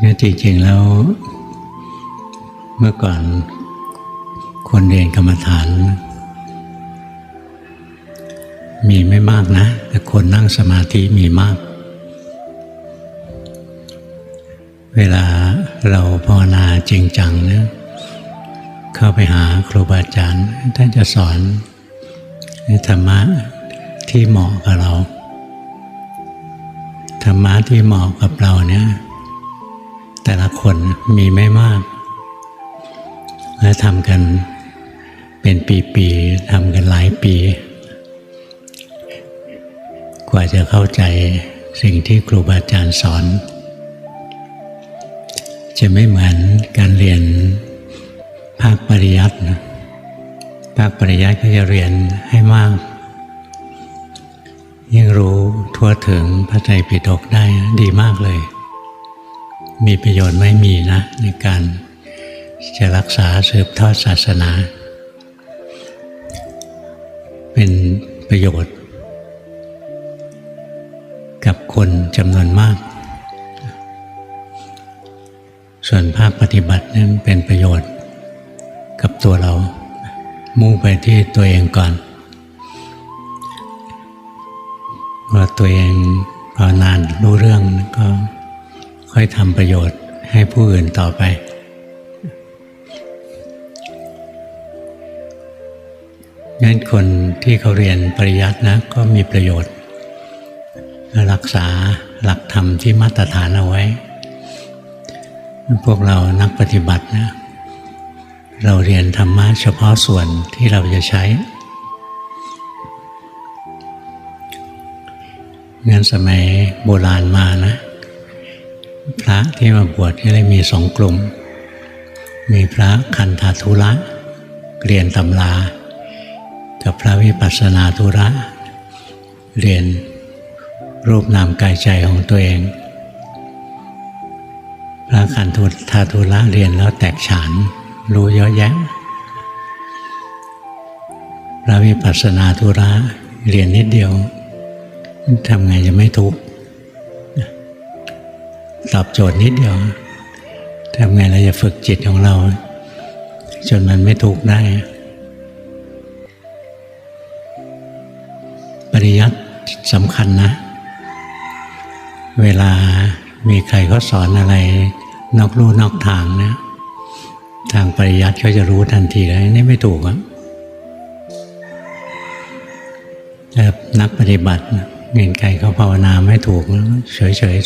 เนี่ยจริงๆแล้วเมื่อก่อนคนเรียนกรรมฐาน มีไม่มากนะ แต่คนนั่งสมาธิมีมาก เวลาเราภาวนาจริงจังเนี่ยเข้าไปหาครูบาอาจารย์ท่านจะสอนธรรมะที่เหมาะกับเรา ธรรมะที่เหมาะกับเราเนี่ย แต่ละคนมีไม่มาก และทำกันเป็นปีๆทำกันหลายปี กว่าจะเข้าใจสิ่งที่ครูบาอาจารย์สอน จะไม่เหมือนการเรียนภาคปริยัตินะภาคปริยัติก็จะเรียนให้มาก ยิ่งรู้ทั่วถึงพระไตรปิฎกได้ดีมากเลย มีประโยชน์ไม่มีนะ ในการจะรักษาสืบทอดศาสนา เป็นประโยชน์ กับคนจำนวนมาก ส่วนภาคปฏิบัตินั้นเป็นประโยชน์กับตัวเรา มุ่งไปที่ตัวเองก่อนว่าตัวเองภาวนานรู้เรื่องก ค่อยทำประโยชน์ให้ผู้อื่นต่อไป งั้นคนที่เขาเรียนปริยัตินะก็มีประโยชน์ รักษาหลักธรรมที่มาตรฐานเอาไว้ พวกเรานักปฏิบัตินะ เราเรียนธรรมะเฉพาะส่วนที่เราจะใช้งั้นสมัยโบราณมานะ พระที่มาบวชก็เลยมีสองกลุ่ม มีพระคันธาธุระเรียนตำรา กับพระวิปัสสนาธุระ เรียนรูปนามกายใจของตัวเอง พระคันธุทาธุระเรียนแล้วแตกฉานรู้เยอะแยะพระวิปัสสนาธุระเรียนนิดเดียวทำไงจะไม่ทุกข์ ตอบโจทย์นิดเดียวทำไงเราจะฝึกจิตของเรา จนมันไม่ทุกข์ได้ ปริยัติสำคัญนะ เวลามีใครเขาสอนอะไร นอกลู่นอกทางนะทางปริยัติเขาจะรู้ทันทีเลยนี่ไม่ถูกอะนักปฏิบัติเห็นใครเขาภาวนาไม่ถูกเฉยๆ